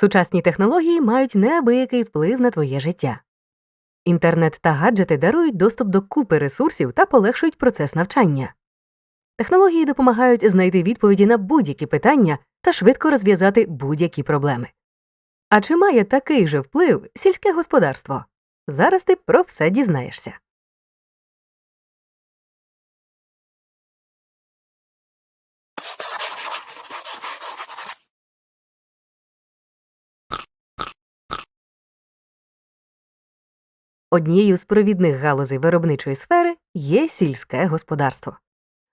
Сучасні технології мають неабиякий вплив на твоє життя. Інтернет та гаджети дарують доступ до купи ресурсів та полегшують процес навчання. Технології допомагають знайти відповіді на будь-які питання та швидко розв'язати будь-які проблеми. А чи має такий же вплив сільське господарство? Зараз ти про все дізнаєшся. Однією з провідних галузей виробничої сфери є сільське господарство.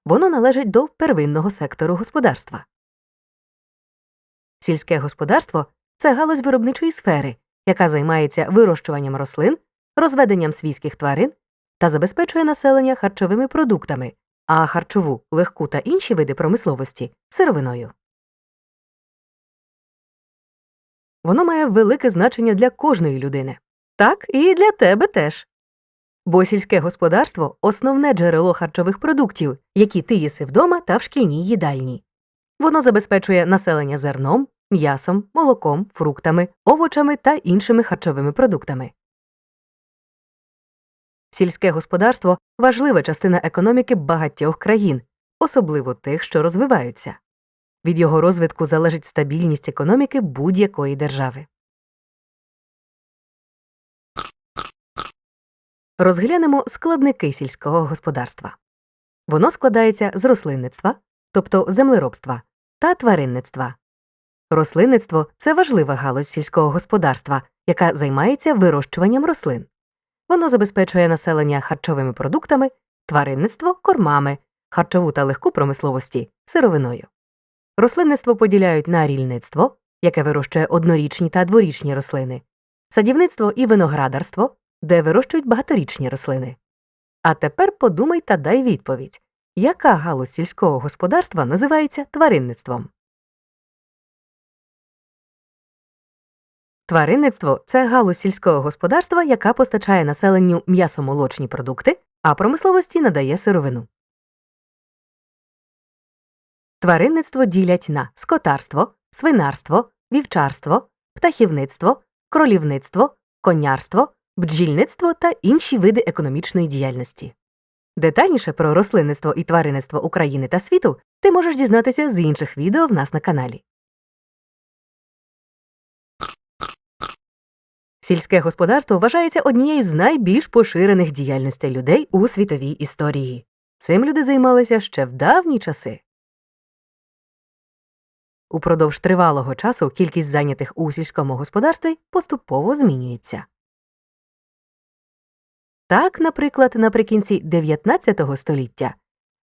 Воно належить до первинного сектору господарства. Сільське господарство це галузь виробничої сфери, яка займається вирощуванням рослин, розведенням свійських тварин та забезпечує населення харчовими продуктами, а харчову, легку та інші види промисловості сировиною. Воно має велике значення для кожної людини. Так, і для тебе теж. Бо сільське господарство основне джерело харчових продуктів, які ти їси вдома та в шкільній їдальні. Воно забезпечує населення зерном, м'ясом, молоком, фруктами, овочами та іншими харчовими продуктами. Сільське господарство важлива частина економіки багатьох країн, особливо тих, що розвиваються. Від його розвитку залежить стабільність економіки будь-якої держави. Розглянемо складники сільського господарства. Воно складається з рослинництва, тобто землеробства, та тваринництва. Рослинництво це важлива галузь сільського господарства, яка займається вирощуванням рослин. Воно забезпечує населення харчовими продуктами, тваринництво кормами, харчову та легку промисловості сировиною. Рослинництво поділяють на рільництво, яке вирощує однорічні та дворічні рослини, садівництво і виноградарство, де вирощують багаторічні рослини. А тепер подумай та дай відповідь, яка галузь сільського господарства називається тваринництвом? Тваринництво це галузь сільського господарства, яка постачає населенню м'ясомолочні продукти, а промисловості надає сировину. Тваринництво ділять на скотарство, свинарство, вівчарство, птахівництво, кролівництво, конярство, бджільництво та інші види економічної діяльності. Детальніше про рослинництво і тваринництво України та світу ти можеш дізнатися з інших відео в нас на каналі. Сільське господарство вважається однією з найбільш поширених діяльностей людей у світовій історії. Цим люди займалися ще в давні часи. Упродовж тривалого часу кількість зайнятих у сільському господарстві поступово змінюється. Так, наприклад, наприкінці 19 століття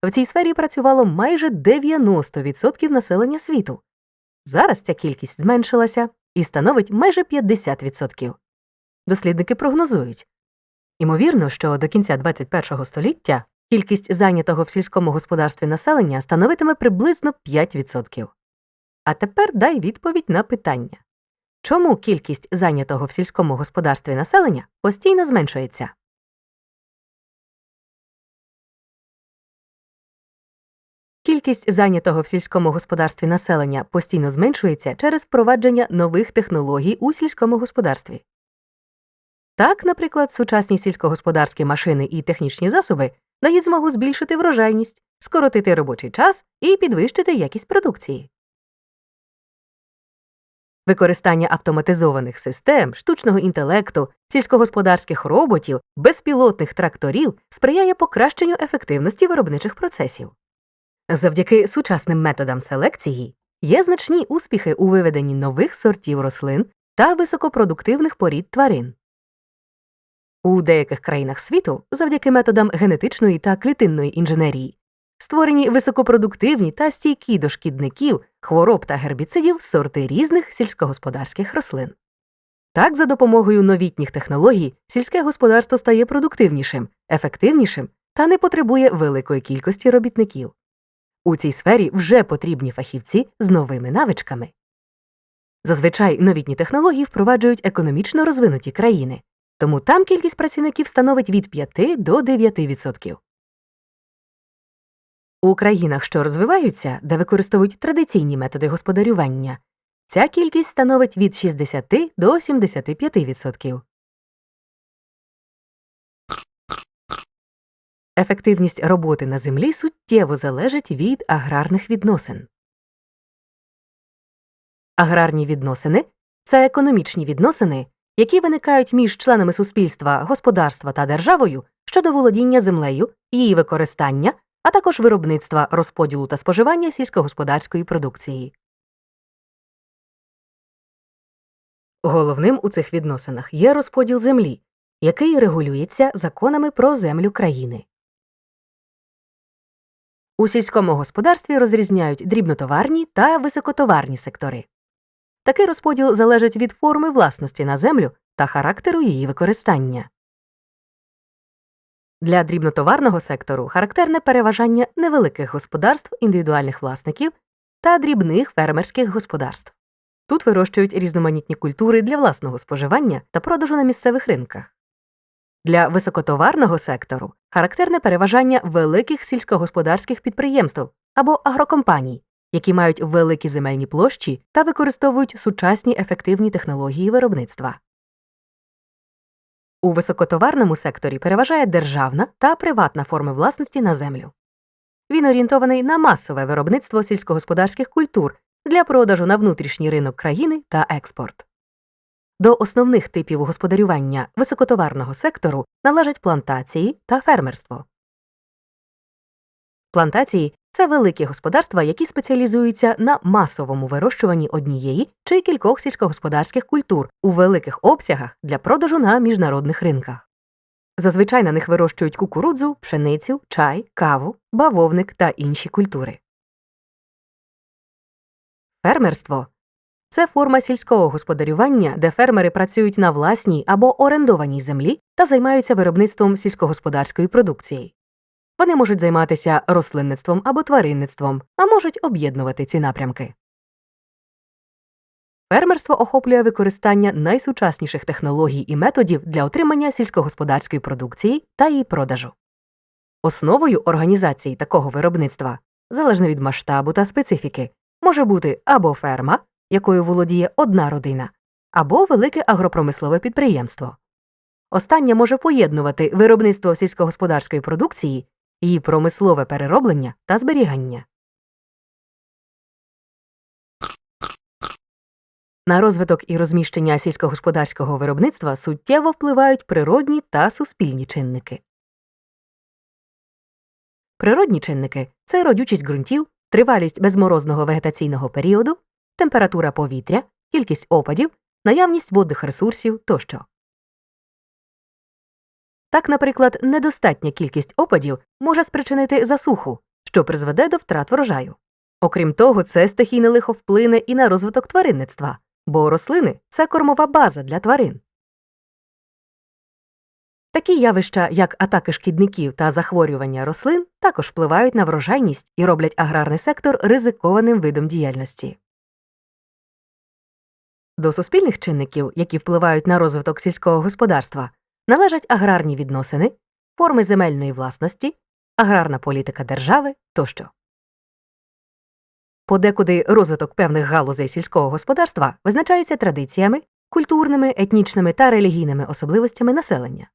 в цій сфері працювало майже 90% населення світу. Зараз ця кількість зменшилася і становить майже 50%. Дослідники прогнозують ймовірно, що до кінця 21 століття кількість зайнятого в сільському господарстві населення становитиме приблизно 5%. А тепер дай відповідь на питання чому кількість зайнятого в сільському господарстві населення постійно зменшується? Кількість зайнятого в сільському господарстві населення постійно зменшується через впровадження нових технологій у сільському господарстві. Так, наприклад, сучасні сільськогосподарські машини і технічні засоби дають змогу збільшити врожайність, скоротити робочий час і підвищити якість продукції. Використання автоматизованих систем, штучного інтелекту, сільськогосподарських роботів, безпілотних тракторів сприяє покращенню ефективності виробничих процесів. Завдяки сучасним методам селекції є значні успіхи у виведенні нових сортів рослин та високопродуктивних порід тварин. У деяких країнах світу, завдяки методам генетичної та клітинної інженерії, створені високопродуктивні та стійкі до шкідників, хвороб та гербіцидів сорти різних сільськогосподарських рослин. Так, за допомогою новітніх технологій сільське господарство стає продуктивнішим, ефективнішим та не потребує великої кількості робітників. У цій сфері вже потрібні фахівці з новими навичками. Зазвичай новітні технології впроваджують економічно розвинуті країни, тому там кількість працівників становить від 5 до 9%. У країнах, що розвиваються, де використовують традиційні методи господарювання, Ця кількість становить від 60 до 75%. Ефективність роботи на землі суттєво залежить від аграрних відносин. Аграрні відносини це економічні відносини, які виникають між членами суспільства, господарства та державою щодо володіння землею, її використання, а також виробництва, розподілу та споживання сільськогосподарської продукції. Головним у цих відносинах є розподіл землі, який регулюється законами про землю країни. У сільському господарстві розрізняють дрібнотоварні та високотоварні сектори. Такий розподіл залежить від форми власності на землю та характеру її використання. Для дрібнотоварного сектору характерне переважання невеликих господарств індивідуальних власників та дрібних фермерських господарств. Тут вирощують різноманітні культури для власного споживання та продажу на місцевих ринках. Для високотоварного сектору характерне переважання великих сільськогосподарських підприємств або агрокомпаній, які мають великі земельні площі та використовують сучасні ефективні технології виробництва. У високотоварному секторі переважає державна та приватна форми власності на землю. Він орієнтований на масове виробництво сільськогосподарських культур для продажу на внутрішній ринок країни та експорт. До основних типів господарювання високотоварного сектору належать плантації та фермерство. Плантації це великі господарства, які спеціалізуються на масовому вирощуванні однієї чи кількох сільськогосподарських культур у великих обсягах для продажу на міжнародних ринках. Зазвичай на них вирощують кукурудзу, пшеницю, чай, каву, бавовник та інші культури. Фермерство це форма сільського господарювання, де фермери працюють на власній або орендованій землі та займаються виробництвом сільськогосподарської продукції. Вони можуть займатися рослинництвом або тваринництвом, а можуть об'єднувати ці напрямки. Фермерство охоплює використання найсучасніших технологій і методів для отримання сільськогосподарської продукції та її продажу. Основою організації такого виробництва, залежно від масштабу та специфіки, може бути або ферма, якою володіє одна родина, або велике агропромислове підприємство. Останнє може поєднувати виробництво сільськогосподарської продукції, її промислове перероблення та зберігання. На розвиток і розміщення сільськогосподарського виробництва суттєво впливають природні та суспільні чинники. Природні чинники це родючість ґрунтів, тривалість безморозного вегетаційного періоду, температура повітря, кількість опадів, наявність водних ресурсів тощо. Так, наприклад, недостатня кількість опадів може спричинити засуху, що призведе до втрат врожаю. Окрім того, це стихійне лихо вплине і на розвиток тваринництва, бо рослини це кормова база для тварин. Такі явища, як атаки шкідників та захворювання рослин, також впливають на врожайність і роблять аграрний сектор ризикованим видом діяльності. До суспільних чинників, які впливають на розвиток сільського господарства, належать аграрні відносини, форми земельної власності, аграрна політика держави тощо. Подекуди розвиток певних галузей сільського господарства визначається традиціями, культурними, етнічними та релігійними особливостями населення.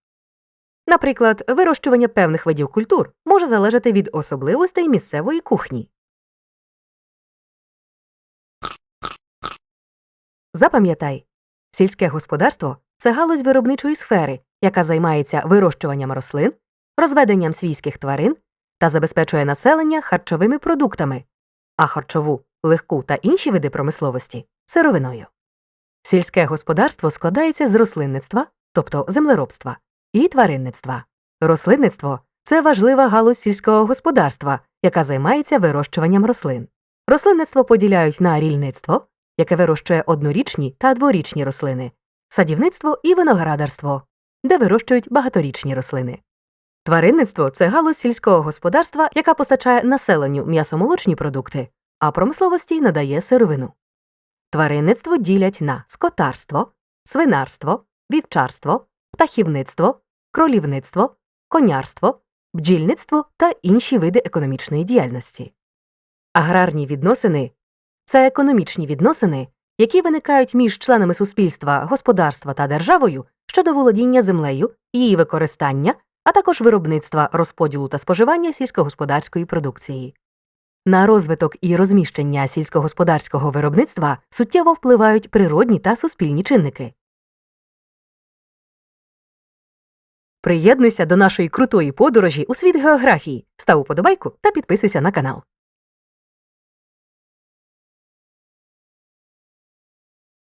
Наприклад, вирощування певних видів культур може залежати від особливостей місцевої кухні. Запам'ятай, сільське господарство це галузь виробничої сфери, яка займається вирощуванням рослин, розведенням свійських тварин та забезпечує населення харчовими продуктами, а харчову, легку та інші види промисловості сировиною. Сільське господарство складається з рослинництва, тобто землеробства, і тваринництва. Рослинництво це важлива галузь сільського господарства, яка займається вирощуванням рослин. Рослинництво поділяють на рільництво, яке вирощує однорічні та дворічні рослини, садівництво і виноградарство, де вирощують багаторічні рослини. Тваринництво це галузь сільського господарства, яка постачає населенню м'ясомолочні продукти, а промисловості надає сировину. Тваринництво ділять на скотарство, свинарство, вівчарство, птахівництво, кролівництво, конярство, бджільництво та інші види економічної діяльності. Аграрні відносини це економічні відносини, які виникають між членами суспільства, господарства та державою щодо володіння землею, її використання, а також виробництва, розподілу та споживання сільськогосподарської продукції. На розвиток і розміщення сільськогосподарського виробництва суттєво впливають природні та суспільні чинники. Приєднуйся до нашої крутої подорожі у світ географії, став уподобайку та підписуйся на канал.